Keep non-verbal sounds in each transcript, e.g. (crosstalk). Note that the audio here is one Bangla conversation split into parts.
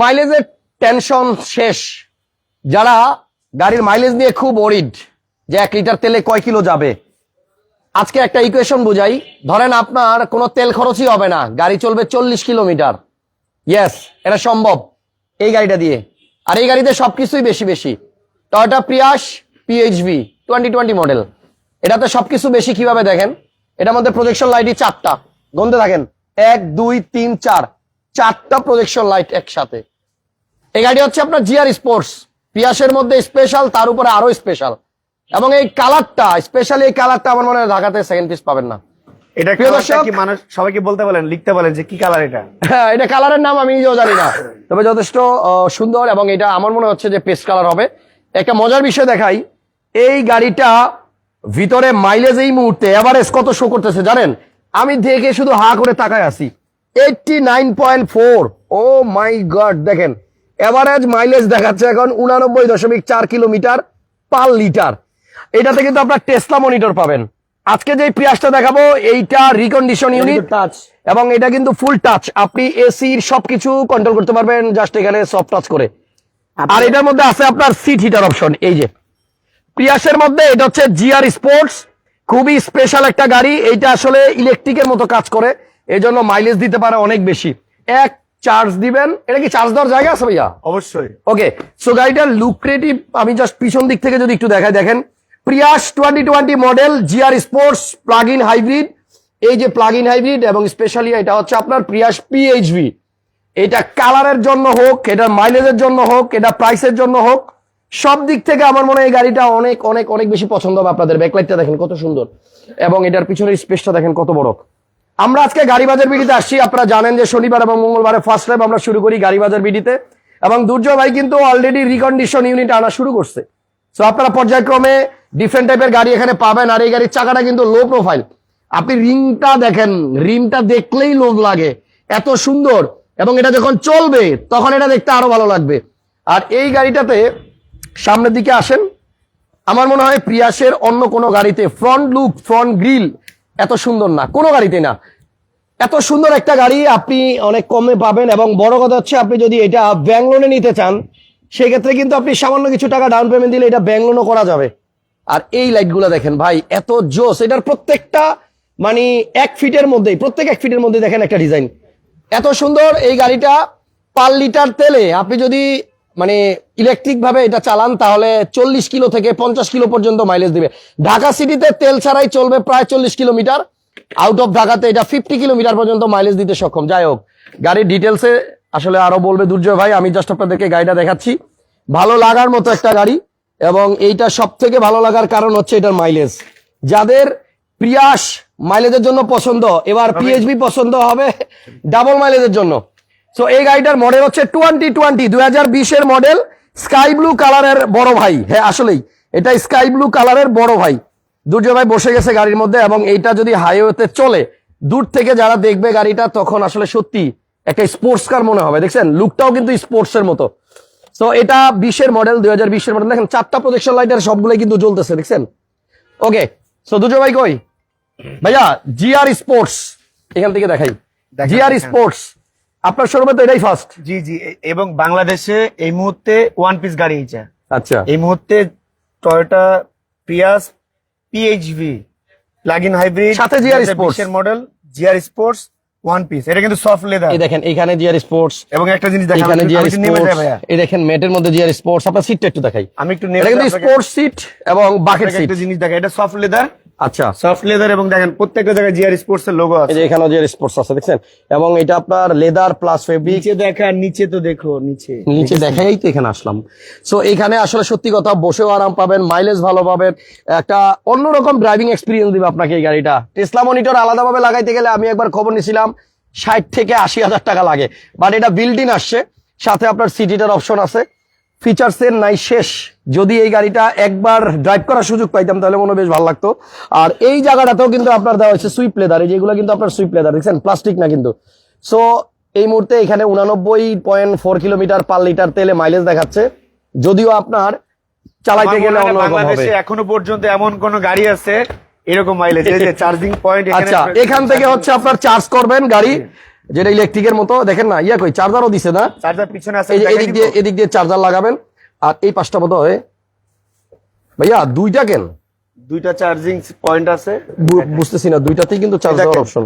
মাইলেজের টেনশন শেষ। যারা গাড়ির মাইলেজ নিয়ে খুব ওরিড যে এক লিটার তেলে কয় কিলো যাবে। আজকে একটা ইকুয়েশন বুঝাই। ধরেন আপনার কোনো তেল খরচই হবে না। গাড়ি চলবে চল্লিশ কিলোমিটার। ইয়েস এটা সম্ভব এই গাড়িটা দিয়ে। আর এই গাড়িতে সবকিছুই বেশি বেশি। Toyota Prius PHV twenty twenty model এটাতে সবকিছু বেশি কীভাবে দেখেন? এটার মধ্যে প্রজেকশন লাইটই চারটা। গন্ধে থাকেন এক, দুই, তিন, চার। চারটা প্রজেকশন লাইট একসাথে। এই গাড়ি হচ্ছে আপনার জিআর স্পোর্টস পিয়াসের মধ্যে স্পেশাল তার উপরে আরও স্পেশাল এবং এই কালারটা স্পেশালি এই কালারটা আমার মনে হয় ঢাকাতে সেকেন্ড পিস পাবেন না। এটা প্রিয় কালারটা দর্শক- কি মানুষ সবাইকে বলতে বলেন লিখতে বলেন যে কি কালার এটা। হ্যাঁ এটা কালারের নাম আমি নিজেও জানি না। তবে যথেষ্ট সুন্দর এবং এটা আমার মনে হচ্ছে যে পেস্ট কালার হবে। একটা মজার বিষয় দেখাই। এই গাড়িটা ভিতরে মাইলেজ এই মুহূর্তে এভারেজ কত শো করতেছে জানেন? আমি দেখে শুধু হা করে তাকায় আছি। Eighty nine point four oh my God দেখেন এভারেজ মাইলেজ দেখাচ্ছে এখন উনানব্বই দশমিক চার কিলোমিটার পার লিটার এটাতে কিন্তু আপনার টেসলা মনিটর পাবেন। আজকে যে প্রিয়াসটা দেখাবো এইটা রিকন্ডিশন ইউনিট টাচ এবং এটা কিন্তু ফুল টাচ আপনি এসির সবকিছু কন্ট্রোল করতে পারবেন জাস্ট এখানে সফট টাচ করে। আর এটার মধ্যে আছে আপনার সিট হিটার অপশন এই যে। প্রিয়াসের মধ্যে এটা হচ্ছে জিআর স্পোর্টস খুবই স্পেশাল একটা গাড়ি। এইটা আসলে ইলেকট্রিকের মতো কাজ করে। এই জন্য মাইলেজ দিতে পারে অনেক বেশি। এক চার্জ দিবেন এটা কি চার্জ দেওয়ার জায়গা আছে ভাইয়া? অবশ্যই। ওকে সো গাড়িটার লুক্রেটিভ আমি জাস্ট পিছন দিক থেকে যদি একটু দেখাই দেখেন। Prius twenty twenty model GR sports plug in hybrid এই যে প্লাগ ইন হাইব্রিড এবং স্পেশালি এটা হচ্ছে আপনার প্রিয়াস পিএইচভি এটা কালারের জন্য হোক এটা মাইলেজের জন্য হোক এটা প্রাইসের জন্য হোক সব দিক থেকে আমার মনে হয় এই গাড়িটা অনেক অনেক অনেক বেশি পছন্দ হবে আপনাদের। ব্যাকলাইটটা দেখেন কত সুন্দর। এবং এটার পিছনের স্পেসটা দেখেন কত বড়। আমরা আজকে গাড়ি বাজার বিডিতে আসছি। আপনারা জানেন যে শনিবার এবং মঙ্গলবারে ফার্স্ট টাইম আমরা শুরু করি গাড়ি বাজার বিডিতে। এবং দুর্জয় ভাই কিন্তু অলরেডি রিকন্ডিশন ইউনিট আনা শুরু করছে। সো আপনারা পর্যায়ক্রমে ডিফারেন্ট টাইপের গাড়ি এখানে পাবেন। আর এই গাড়ির চাকাটা কিন্তু লো প্রোফাইল আপনি রিংটা দেখেন। রিমটা দেখলেই লোভ লাগে। এত সুন্দর। এবং এটা যখন চলবে, তখন এটা দেখতে আরও ভালো লাগবে। আর এই গাড়িটাতে সামনের দিকে আসেন। আমার মনে হয় প্রিয়াসের অন্য কোনো গাড়িতে ফ্রন্ট লুক ফ্রন্ট গ্রিল এত সুন্দর না, কোনো গাড়িতে না। এত সুন্দর একটা গাড়ি আপনি অনেক কমে পাবেন এবং বড় কথা হচ্ছে আপনি যদি এটা ব্যাংক নিতে চান, সেক্ষেত্রে কিন্তু আপনি সামান্য কিছু টাকা ডাউন পেমেন্ট দিলে এটা ব্যাংক করা যাবে। আর এই লাইটগুলো দেখেন ভাই, এত জোস, এটার প্রত্যেকটা মানে এক ফিটের মধ্যেই, প্রত্যেক এক ফিটের মধ্যে দেখেন একটা ডিজাইন এত সুন্দর এই গাড়িটা পার লিটার তেলে আপনি যদি মানে ইলেকট্রিক ভাবে এটা চালান তাহলে চল্লিশ কিলো থেকে পঞ্চাশ কিলো পর্যন্ত মাইলেজ দিবে। ঢাকা সিটিতে তেল ছাড়াই চলবে প্রায় চল্লিশ কিলোমিটার। আউট অফ ঢাকাতে এটা ফিফটি কিলোমিটার পর্যন্ত মাইলেজ দিতে সক্ষম। যাই হোক গাড়ির ডিটেলসে আসলে আরও বলবে দুর্জয় ভাই আমি জাস্ট আপনাদেরকে গাড়িটা দেখাচ্ছি। ভালো লাগার মতো একটা গাড়ি এবং এইটা সব থেকে ভালো লাগার কারণ হচ্ছে এটার মাইলেজ যাদের প্রিয়াস মাইলেজের জন্য পছন্দ এবার পিএইচবি পছন্দ হবে ডাবল মাইলেজের জন্য। সো এই গাড়িটার মডেল হচ্ছে টোয়েন্টি টোয়েন্টি দুই বিশের মডেল স্কাই ব্লু কালারের বড় ভাই। হ্যাঁ আসলেই। এটা স্কাই ব্লু কালারের বড় ভাই। দুর্জয় ভাই বসে গেছে গাড়ির মধ্যে এবং এইটা যদি হাইওয়েতে চলে দূর থেকে যারা দেখবে গাড়িটা তখন আসলে সত্যি একটা স্পোর্টস কার মনে হবে। দেখছেন? লুকটাও কিন্তু স্পোর্টস এর মতো। তো এটা বিশের মডেল দুই হাজার বিশের মডেল দেখেন চারটা প্রজেকশন লাইটের সবগুলোই কিন্তু জ্বলতেছে দেখছেন? ওকে সো দুজো ভাই কই? ভাইয়া জিআর স্পোর্টস এখান থেকে দেখাই। জিআর স্পোর্টস আপনার শোরুমে তো এটাই ফার্স্ট জি জি এবং বাংলাদেশে এই মুহূর্তে ওয়ান পিস গাড়ি এইটা আচ্ছা। এই মুহূর্তে Toyota Prius PHV plug in hybrid সাথে GR Sports। Model GR sports one piece এটা কিন্তু সফট লেদার এই দেখেন এখানে জিআর স্পোর্টস এবং একটা জিনিস দেখান এখানে জিআর স্পোর্টস এই দেখেন মেটের মধ্যে জিআর স্পোর্টস আপনার সিটটা একটু দেখাই। আমি একটু এটা নেমে কিন্তু স্পোর্টস সিট এবং বাকেট সিট একটা জিনিস দেখা এটা সফট লেদার আচ্ছা। সফট লেদার এবং দেখেন প্রত্যেকটা জায়গায় জিআর স্পোর্টস এর লোগো আছে যে এখানেও জিআর স্পোর্টস আছে দেখছেন? এবং এটা আপনার লেদার প্লাস ফেব্রিক। নিচে দেখা নিচে তো দেখো নিচে। নিচে দেখাই তো এখানে আসলাম। সো এখানে আসলে সত্যি কথা বসেও আরাম পাবেন মাইলেজ ভালো পাবেন। একটা অন্যরকম ড্রাইভিং এক্সপিরিয়েন্স দিবে আপনাকে এই গাড়িটা। টেসলা মনিটর আলাদাভাবে লাগাইতে গেলে আমি একবার খবর নিছিলাম ষাট থেকে আশি হাজার টাকা লাগে। বাট এটা ইন আসছে। সাথে আপনার সিটিটার অপশন আছে। ফিচার্স এর নাই শেষ। যদি এই গাড়িটা একবার ড্রাইভ করার সুযোগ পাইতাম তাহলে মনে বেশ ভালো লাগতো। আর এই জায়গাটাতেও কিন্তু আপনার দেওয়া হচ্ছে সুইপ লেদার এই যেগুলো কিন্তু আপনার সুইপ লেদার দেখছেন? প্লাস্টিক না কিন্তু। সো এই মুহূর্তে এখানে উনানব্বই point four kilometre per litre তেলে মাইলেজ দেখাচ্ছে। যদিও আপনার চালাইতে গেলে বাংলাদেশে এখনও পর্যন্ত এমন কোন গাড়ি আছে এরকম মাইলেজ চার্জিং পয়েন্ট আচ্ছা এখান থেকে হচ্ছে আপনার চার্জ করবেন গাড়ি। যেটা ইলেকট্রিকের মতো দেখেন না ইয়া কই চার্জারও দিছে না? চার্জার পিছনে আছে এদিক দিয়ে এদিক দিয়ে চার্জার লাগাবেন আর এই পাঁচটা মতো হয়। ভাইয়া দুইটা কেন? দুইটা চার্জিং পয়েন্ট আছে। বুঝতেছি না দুইটাতেই কিন্তু চার্জ এটা দেওয়ার কেন? অপশন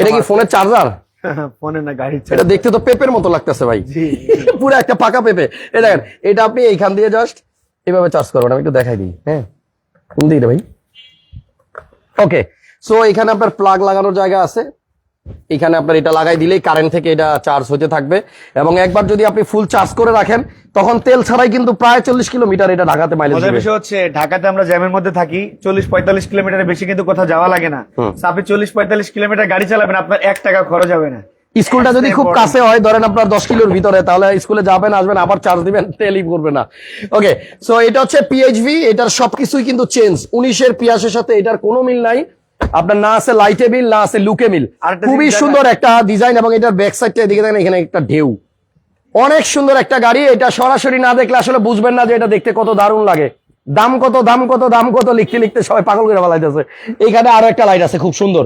এটা কি ফোনের চার্জার (laughs) ফোনে না গাড়ি এটা দেখতে তো পেপের মতো লাগতেছে ভাই। জি (laughs) পুরো একটা পাকা পেপে। এই দেখেন এটা আপনি এইখান দিয়ে জাস্ট এভাবে চার্জ করবেন আমি একটু দেখাই দিই হ্যাঁ? কোন দিকে ভাই? ওকে সো এখানে আপনার প্লাগ লাগানোর জায়গা আছে। এখানে আপনার এটা লাগাই দিলেই কারেন্ট থেকে এটা চার্জ হতে থাকবে। এবং একবার যদি আপনি ফুল চার্জ করে রাখেন তখন তেল ছাড়াই কিন্তু প্রায় চল্লিশ কিলোমিটার এটা ঢাকাতে মাইলেজ বিষয় হচ্ছে ঢাকাতে আমরা জ্যামের মধ্যে থাকি চল্লিশ পঁয়তাল্লিশ কিলোমিটারের বেশি কিন্তু কোথাও যাওয়া লাগে না। আপনি চল্লিশ পঁয়তাল্লিশ কিলোমিটার গাড়ি চালাবেন আপনার এক টাকা খরচ হবে না। স্কুলটা যদি খুব কাছে হয় ধরেন আপনার দশ কিলোর ভিতরে তাহলে স্কুলে যাবেন আসবেন আবার চার্জ দিবেন তেলই করবে না। ওকে সো এটা হচ্ছে পিএইচভি এটার সবকিছুই কিন্তু চেঞ্জ উনিশের পিয়াসের সাথে এটার কোনো মিল নাই। আপনার না আছে লাইটে মিল না আছে লুকে মিল খুবই সুন্দর একটা ডিজাইন এবং এটার ব্যাক সাইডটা এদিকে দেখেন এখানে একটা ঢেউ। অনেক সুন্দর একটা গাড়ি এটা সরাসরি না দেখলে আসলে বুঝবেন না যে এটা দেখতে কত দারুণ লাগে। দাম কত দাম কত দাম কত লিখতে লিখতে সবাই পাগল করে ফেলাইতেছে। এইখানে আরও একটা লাইট আছে খুব সুন্দর।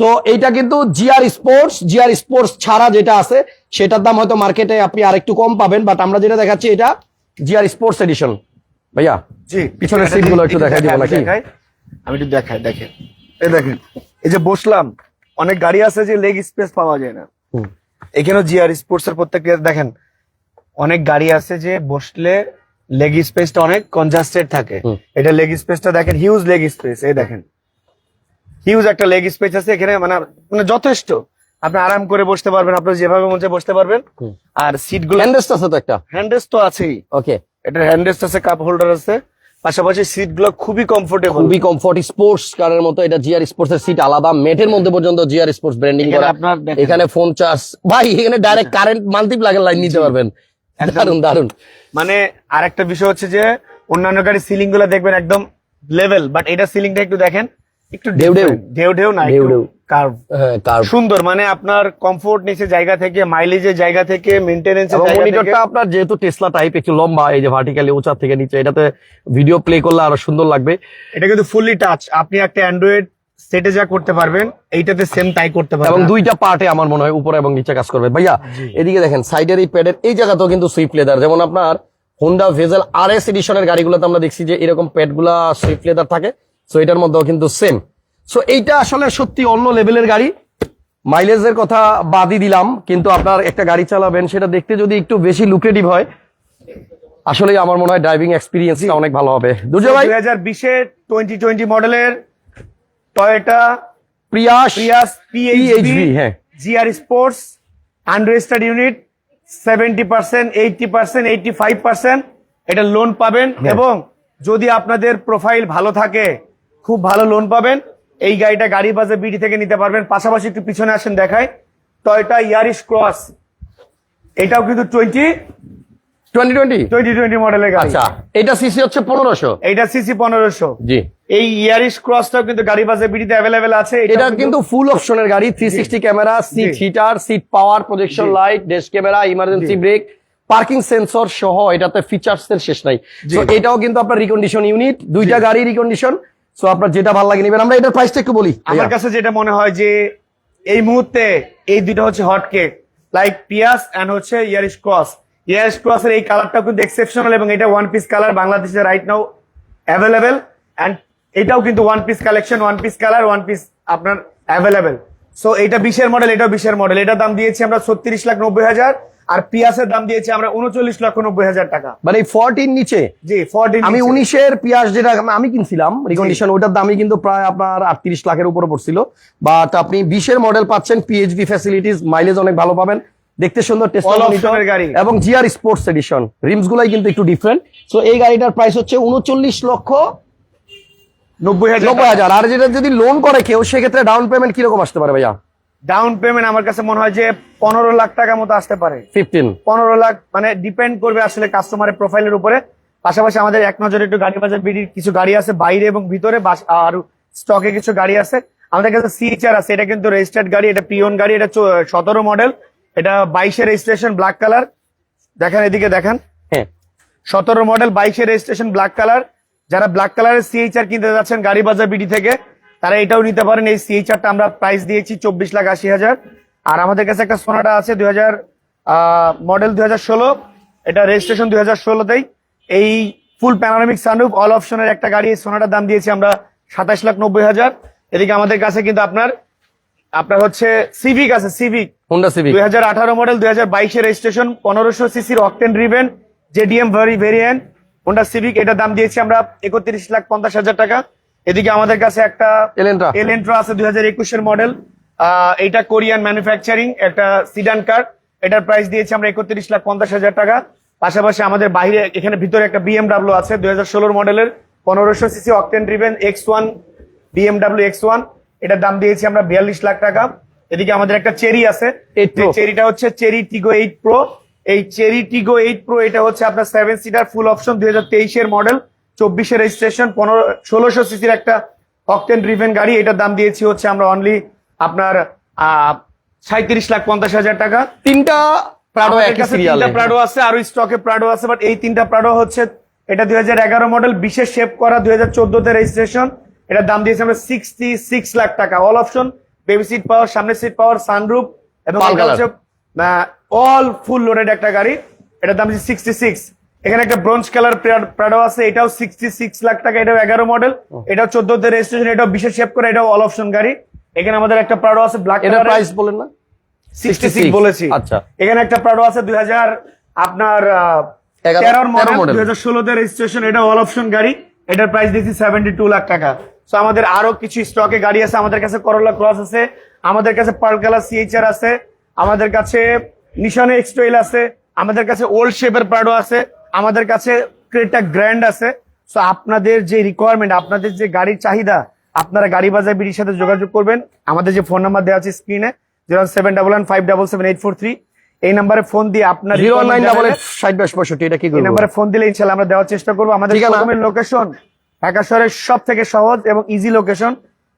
তো এইটা কিন্তু জিআর স্পোর্টস জিআর স্পোর্টস ছাড়া যেটা আছে সেটার দাম হয়তো মার্কেটে আপনি আরেকটু কম পাবেন বাট আমরা যেটা দেখাচ্ছি এটা জিআর স্পোর্টস এডিশন ভাইয়া জি পিছনের এটা seat গুলো একটু একটু দেখাই দিব নাকি? আমি একটু দেখাই দেখেন। এই দেখেন এই যে বসলাম অনেক গাড়ি আছে যে লেগ স্পেস পাওয়া যায় না। এখানেও জিআর স্পোর্টস এর প্রত্যেকটা দেখেন অনেক গাড়ি আছে যে বসলে লেগ স্পেসটা অনেক কনজাস্টেড থাকে। এটা লেগ স্পেসটা দেখেন হিউজ লেগ স্পেস এই দেখেন। হিউজ একটা লেগ স্পেস আছে এখানে মানে মানে যথেষ্ট। আপনি আরাম করে বসতে পারবেন আপনার যেভাবে মন বসতে পারবেন। আর সিটগুলো হ্যান্ডেস্ট আছে তো একটা? হ্যান্ডেস তো আছেই। ওকে এটা হ্যান্ডেস আছে কাপ হোল্ডার আছে। পাশাপাশি সিটগুলো খুবই কমফোর্টেবল খুবই কমফোর্ট স্পোর্টস কারের মতো এটা জিআর স্পোর্টস এর সিট আলাদা মেটের মধ্যে পর্যন্ত জিআর স্পোর্টস ব্র্যান্ডিং এখানে করা। আপনার এখানে ফোন চার্জ ভাই এখানে ডাইরেক্ট কারেন্ট মাল্টি প্লাগের লাইন নিতে পারবেন। দারুণ দারুণ মানে আরেকটা বিষয় হচ্ছে যে অন্যান্য গাড়ির সিলিংগুলো দেখবেন একদম লেভেল বাট এটা সিলিংটা একটু দেখেন একটু ঢেউ ঢেউ। ঢেউ ঢেউ না ঢেউ ঢেউ। কার্ভ। হ্যাঁ সুন্দর মানে আপনার কমফোর্ট নিচে জায়গা থেকে মাইলেজের জায়গা থেকে মেনটেনেন্স মনিটরটা আপনার যেহেতু টেসলা টাইপ একটু লম্বা এই যে ভার্টিক্যালি উঁচা থেকে নিচে এটাতে ভিডিও প্লে করলে আরও সুন্দর লাগবে। এটা কিন্তু ফুললি টাচ আপনি একটা অ্যান্ড্রয়েড সেটে যা করতে পারবেন এইটাতে সেম তাই করতে এবং পারবেন দুইটা পার্টে আমার মনে হয় উপরে এবং নিচে কাজ করবে। ভাইয়া এদিকে দেখেন সাইডের এই প্যাডের এই জায়গাতেও কিন্তু সুইফট লেদার যেমন আপনার হোন্ডা ভেজেল আর এস এডিশনের গাড়িগুলোতে আমরা দেখছি যে এরকম প্যাডগুলা সুইফট লেদার থাকে। সো এটার মধ্যেও কিন্তু সেম সো এইটা আসলে সত্যি অন্য লেভেলের গাড়ি। মাইলেজের কথা বাদই দিলাম কিন্তু আপনার একটা গাড়ি চালাবেন সেটা দেখতে যদি একটু বেশি লুক্রেটিভ হয় আসলে আমার মনে হয় ড্রাইভিং এক্সপিরিয়েন্সটা অনেক ভালো হবে। দুর্জয় ভাই? বিশের টোয়েন্টি টোয়েন্টি মডেলের Toyota Prius Prius PHV, PHV হ্যাঁ। GR sports unregistered unit seventy percent eighty percent eighty five percent এটা লোন পাবেন হ্যাঁ। এবং যদি আপনাদের প্রোফাইল ভালো থাকে খুব ভালো লোন পাবেন। এই গাড়িটা গাড়ি বাজে বিডি থেকে নিতে পারবেন। পাশাপাশি একটু পিছনে আসেন দেখায় টয়টা ইয়ারিশ ক্রস এটাও কিন্তু twenty twenty twenty twenty twenty মডেলের গাড়ি। আচ্ছা। এটা সিসি হচ্ছে পনেরোশো? এইটা সিসি পনেরোশো। জি। এই ইয়ারিশ ক্রসটাও কিন্তু গাড়ি বাজে বিডিতে অ্যাভেলেবেল আছে। এটা কিন্তু ফুল অপশনের গাড়ি three sixty camera seat heater seat power projection light camera emergency brake parking sensor সহ এটাতে ফিচার্স এর শেষ নাই। তো এটাও কিন্তু আপনার রিকন্ডিশন ইউনিট দুইটা গাড়ি রিকন্ডিশন সো আপনার যেটা ভালো লাগে নিবেন আমরা এটার প্রাইসটা একটু বলি। আমার কাছে যেটা মনে হয় যে এই মুহূর্তে এই দুটো হচ্ছে hot cake like Prius and হচ্ছে ইয়ারিশ ক্রস ইয়ারিশ ক্রস এর এই কালারটা কিন্তু এক্সেপশনাল এবং এটা ওয়ান পিস কালার বাংলাদেশে রাইট নাও অ্যাভেলেবেল এন্ড এটাও কিন্তু one piece collection one piece colour one piece আপনার অ্যাভেলেবেল সো এটা বিশের মডেল এটাও বিশের মডেল এটার দাম দিয়েছি আমরা ছত্রিশ লাখ নব্বই হাজার। আর পিয়াসের দাম দিয়েছি আমরা উনচল্লিশ লক্ষ নব্বই হাজার টাকা। মানে ফোরটিন নিচে? জি ফোরটিন আমি উনিশের পিয়াস যেটা আমি কিনছিলাম রিকন্ডিশন ওটার দামই কিন্তু প্রায় আপনার আটত্রিশ লাখের উপরে পড়ছিল। বাট আপনি বিশের মডেল পাচ্ছেন পিএইচডি ফ্যাসিলিটিস মাইলেজ অনেক ভালো পাবেন। দেখতে সুন্দর গাড়ি। এবং জিআর স্পোর্টস এডিশন রিমস গুলাই কিন্তু একটু ডিফারেন্ট সো এই গাড়িটার প্রাইস হচ্ছে উনচল্লিশ লক্ষ নব্বই হাজার নব্বই হাজার। আর যেটা যদি লোন করে কেউ সেক্ষেত্রে ডাউন পেমেন্ট কীরকম আসতে পারে ভাইয়া? ডাউন পেমেন্ট আমার কাছে মনে হয় যে পনেরো লাখ টাকা মতো আসতে পারে। ফিফটিন পনেরো লাখ মানে ডিপেন্ড করবে আসলে কাস্টমারের প্রোফাইলের উপরে। পাশাপাশি আমাদের এক নজরে একটু গাড়ি বাজার বিডির কিছু গাড়ি আছে বাইরে এবং ভিতরে আর স্টকে কিছু গাড়ি আছে। আমাদের কাছে সিএচআর আছে এটা কিন্তু রেজিস্টার্ড গাড়ি এটা পিওন গাড়ি এটা সতেরো মডেল এটা বাইশে রেজিস্ট্রেশন ব্ল্যাক কালার দেখেন এদিকে দেখেন। হ্যাঁ। সতেরো মডেল বাইশে রেজিস্ট্রেশন ব্ল্যাক কালার যারা ব্ল্যাক কালারের সিএইচআর কিনতে যাচ্ছেন গাড়ি বাজার বিডি থেকে তারা এটাও নিতে পারেন। এই সিএইচ সিএইচআরটা আমরা প্রাইস দিয়েছি চব্বিশ লাখ আশি হাজার। আর আমাদের কাছে একটা সোনাটা আছে দুই হাজার মডেল দুই হাজার ষোলো। এটা রেজিস্ট্রেশন দুই হাজার ষোলোতেই এই ফুল প্যানোরামিক সানরুফ অল অপশনের একটা গাড়ি এই সোনাটার দাম দিয়েছি আমরা সাতাশ লাখ নব্বই হাজার। এদিকে আমাদের কাছে কিন্তু আপনার আপনার হচ্ছে সিভিক আছে সিভিক হোন্ডা সিভিক দুই হাজার আঠারো মডেল দুই হাজার বাইশের রেজিস্ট্রেশন পনেরোশো সিসির octane driven JDM variant Honda Civic এটার দাম দিয়েছি আমরা একত্রিশ লাখ পঞ্চাশ হাজার টাকা। এদিকে আমাদের কাছে একটা এলেন্ট্রা এলেন্ট্রা আছে দুই হাজার একুশের মডেল। এটা কোরিয়ান ম্যানুফ্যাকচারিং একটা সিডান কার এটার প্রাইস দিয়েছি আমরা একত্রিশ লাখ পঞ্চাশ হাজার টাকা। পাশাপাশি আমাদের বাইরে এখানে ভিতরে একটা বিএমডাব্লিউ আছে দুই হাজার ষোলোর মডেলের। পনেরোশো CC octane driven X one BMW X one এটার দাম দিয়েছি আমরা বিয়াল্লিশ লাখ টাকা। এদিকে আমাদের একটা চেরি আছে। 8 চেরিটা হচ্ছে চেরি টিগো এইট প্রো এই চেরি টিগো এইট প্রো এটা হচ্ছে আপনার সেভেন সিটার ফুল অপশন দুই হাজার তেইশের মডেল। চব্বিশের রেজিস্ট্রেশন পনেরো ষোলোশো সিসির একটা অকটেন ড্রিভেন গাড়ি। এটার দাম দিয়েছি হচ্ছে আমরা অনলি আপনার সাঁত্রিশ লাখ পঞ্চাশ হাজার টাকা। তিনটা প্রাডো তিনটা প্রাডো আছে আরও স্টকে প্রাডো আছে বাট এই তিনটা প্রাডো হচ্ছে এটা দুই হাজার এগারো মডেল বিশেষ শেপ করা দুই হাজার চোদ্দতে রেজিস্ট্রেশন এটার দাম দিয়েছে আমরা সিক্সটি সিক্স লাখ টাকা। All option baby seat power সামনের সিট পাওয়ার সানরুফ এবং। অল ফুল লোডেড একটা গাড়ি। এটার দাম হচ্ছে সিক্সটি সিক্স এখানে একটা ব্রোঞ্জ কালার প্রাডো আছে এটাও সিক্সটি সিক্স লাখ টাকা এটাও এগারো মডেল এটাও চোদ্দতে রেজিস্ট্রেশন এটাও বিশেষ শেপ করে এটাও অল অপশন গাড়ি। এখানে আমাদের একটা প্রাডো আছে ব্ল্যাক এটার প্রাইস বলেন না? সিক্সটি 66 বলেছি। আচ্ছা। এখানে একটা প্রাডো আছে দুই হাজার আপনার তেরোর মডেল দুই হাজার ষোলোতে রেজিস্ট্রেশন এটা অল অপশন গাড়ি। এটার প্রাইস দিয়েছি সেভেন্টি টু লাখ টাকা। তো আমাদের আরও কিছু স্টকে গাড়ি আছে আমাদের কাছে করোলা ক্রস আছে আমাদের কাছে পার্ল কালার সিএইচআর আছে আমাদের কাছে নিশানে এক্সট্রেল আছে আমাদের কাছে ওল্ড শেপের প্রাডো আছে। আমাদের কাছে ক্রেটা গ্র্যান্ড আছে। সো আপনাদের যে রিকোয়ারমেন্ট আপনাদের যে গাড়ির চাহিদা আপনারা গাড়ি বাজার বিডির সাথে যোগাযোগ করবেন। আমাদের যে ফোন নাম্বার দেওয়া আছে স্ক্রিনে zero seven double one five double seven eight four three এই নাম্বারে ফোন দিয়ে আপনার জিরো নাইন ডাবল ষাট বাইশ পঁয়ষট্টি এটা কি এই নাম্বারে ফোন দিলে ইনশাল্লাহ আমরা দেওয়ার চেষ্টা করব। আমাদের লোকেশন ঢাকা শহরের সব থেকে সহজ এবং ইজি লোকেশন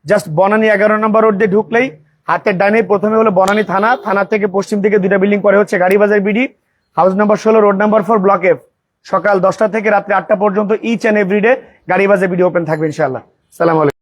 জাস্ট বনানী এগারো নম্বর রোড দিয়ে ঢুকলেই হাতের ডানে প্রথমে হলো বনানী থানা। থানা থেকে পশ্চিম দিকে দুইটা বিল্ডিং পরে হচ্ছে গাড়িবাজার বিডি। হাউস নাম্বার ষোলো road number four block F সকাল দশটা থেকে রাত্রি আটটা পর্যন্ত ইচ অ্যান্ড এভরিডে বাজে ভিডিও ওপেন থাকবে ইনশাল্লাহ সালাম আলাইকুম।